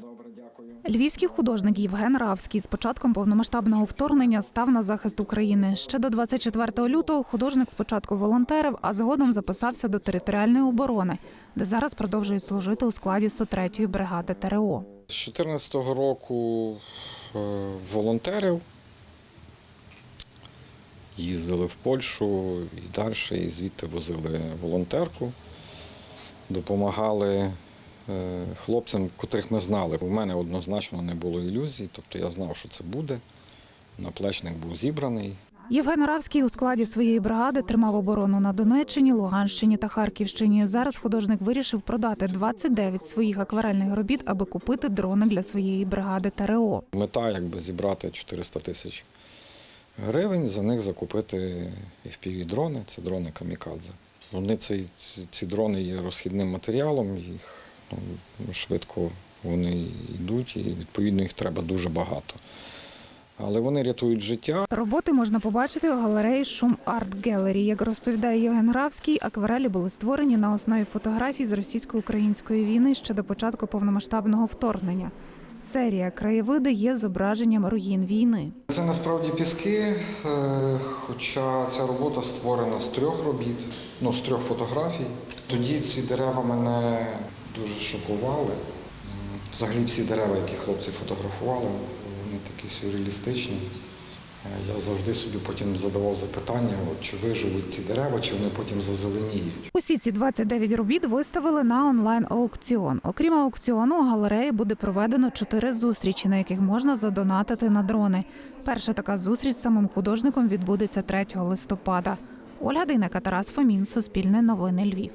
Добре, дякую. Львівський художник Євген Равський з початком повномасштабного вторгнення став на захист України. Ще до 24 лютого художник спочатку волонтерив, а згодом записався до територіальної оборони, де зараз продовжує служити у складі 103-ї бригади ТРО. З 2014 року е, волонтерив. Їздили в Польщу і далі, і звідти возили волонтерку. Допомагали хлопцям, котрих ми знали. У мене однозначно не було ілюзій, тобто я знав, що це буде. Наплечник був зібраний. Євген Равський у складі своєї бригади тримав оборону на Донеччині, Луганщині та Харківщині. Зараз художник вирішив продати 29 своїх акварельних робіт, аби купити дрони для своєї бригади ТРО. Мета якби зібрати 400 тисяч гривень, за них закупити FPV-дрони, це дрони камікадзе. Вони ці, ці дрони є розхідним матеріалом, їх швидко вони йдуть, і відповідно їх треба дуже багато. Але вони рятують життя. Роботи можна побачити у галереї Шум Арт Гелері. Як розповідає Євген Равський, акварелі були створені на основі фотографій з російсько-української війни ще до початку повномасштабного вторгнення. Серія краєвиди є зображенням руїн війни. Це насправді піски, е, хоча ця робота створена з трьох робіт, ну з трьох фотографій. Тоді ці дерева мене дуже шокували. Взагалі всі дерева, які хлопці фотографували, вони такі сюрреалістичні. Е, Я завжди собі потім задавав запитання, чи виживуть ці дерева, чи вони потім зазеленіють. Усі ці 29 робіт виставили на онлайн аукціон. Окрім аукціону, у галереї буде проведено чотири зустрічі, на яких можна задонатити на дрони. Перша така зустріч з самим художником відбудеться 3 листопада. Ольга Дейнека, Тарас Фомін, Суспільне новини Львів.